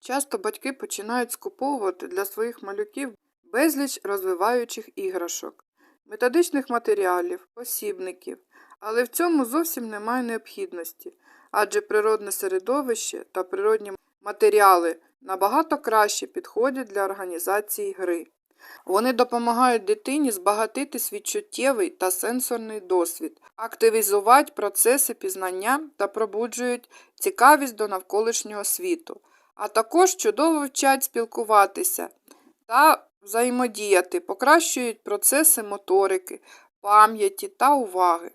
Часто батьки починають скуповувати для своїх малюків безліч розвиваючих іграшок, методичних матеріалів, посібників, але в цьому зовсім немає необхідності, адже природне середовище та природні матеріали набагато краще підходять для організації гри. Вони допомагають дитині збагатити свій чуттєвий та сенсорний досвід, активізувати процеси пізнання та пробуджують цікавість до навколишнього світу, а також чудово вчать спілкуватися та взаємодіяти, покращують процеси моторики, пам'яті та уваги.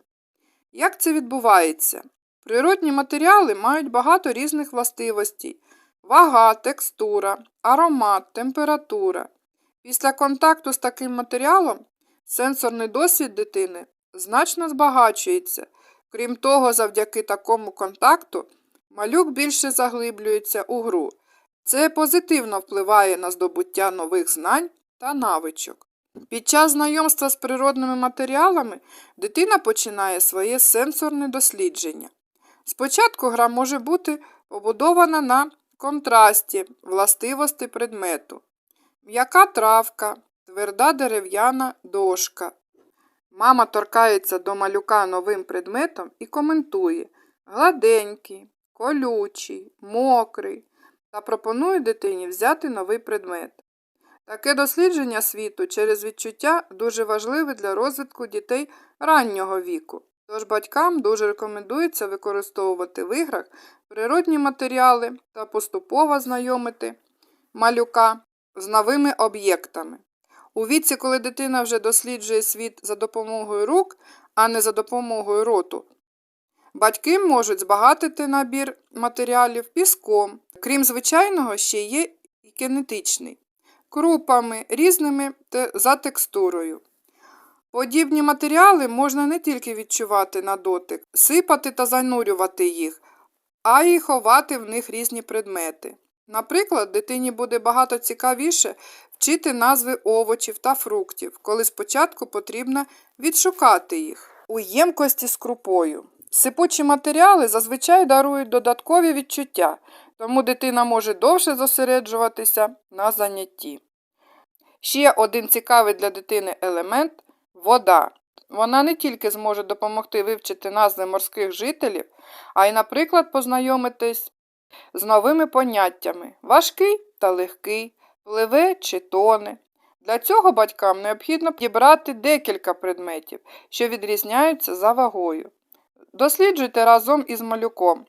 Як це відбувається? Природні матеріали мають багато різних властивостей: вага, текстура, аромат, температура. Після контакту з таким матеріалом сенсорний досвід дитини значно збагачується. Крім того, завдяки такому контакту малюк більше заглиблюється у гру. Це позитивно впливає на здобуття нових знань та навичок. Під час знайомства з природними матеріалами дитина починає своє сенсорне дослідження. Спочатку гра може бути побудована на контрасті властивості предмету. М'яка травка, тверда дерев'яна дошка. Мама торкається до малюка новим предметом і коментує гладенький, колючий, мокрий та пропонує дитині взяти новий предмет. Таке дослідження світу через відчуття дуже важливе для розвитку дітей раннього віку. Тож батькам дуже рекомендується використовувати в іграх природні матеріали та поступово знайомити малюка з новими об'єктами. У віці, коли дитина вже досліджує світ за допомогою рук, а не за допомогою роту, батьки можуть збагатити набір матеріалів піском. Крім звичайного, ще є і кинетичний, крупами, різними за текстурою. Подібні матеріали можна не тільки відчувати на дотик, сипати та занурювати їх, а й ховати в них різні предмети. Наприклад, дитині буде багато цікавіше вчити назви овочів та фруктів, коли спочатку потрібно відшукати їх у ємкості з крупою. Сипучі матеріали зазвичай дарують додаткові відчуття, тому дитина може довше зосереджуватися на занятті. Ще один цікавий для дитини елемент вода. Вона не тільки зможе допомогти вивчити назви морських жителів, а й, наприклад, познайомитись з новими поняттями важкий та легкий, пливе чи тоне. Для цього батькам необхідно підібрати декілька предметів, що відрізняються за вагою. Досліджуйте разом із малюком.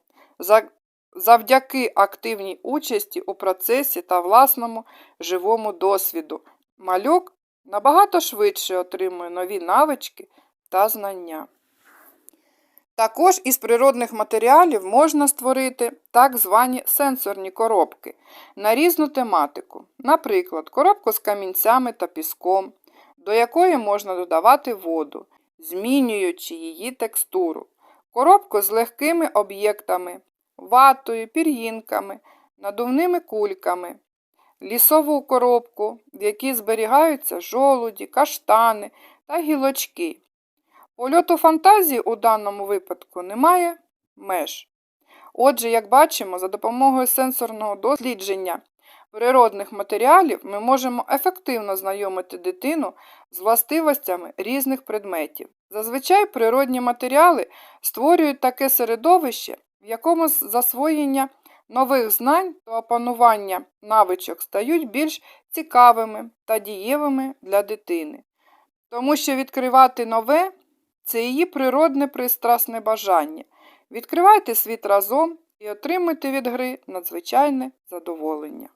Завдяки активній участі у процесі та власному живому досвіду. Малюк набагато швидше отримує нові навички та знання. Також із природних матеріалів можна створити так звані сенсорні коробки на різну тематику, наприклад, коробку з камінцями та піском, до якої можна додавати воду, змінюючи її текстуру, коробку з легкими об'єктами, ватою, пір'їнками, надувними кульками, лісову коробку, в якій зберігаються жолуді, каштани та гілочки. Польоту фантазії у даному випадку немає меж. Отже, як бачимо, за допомогою сенсорного дослідження природних матеріалів ми можемо ефективно знайомити дитину з властивостями різних предметів. Зазвичай природні матеріали створюють таке середовище, в якому засвоєння нових знань та опанування навичок стають більш цікавими та дієвими для дитини. Тому що відкривати нове це її природне пристрасне бажання. Відкривайте світ разом і отримуйте від гри надзвичайне задоволення.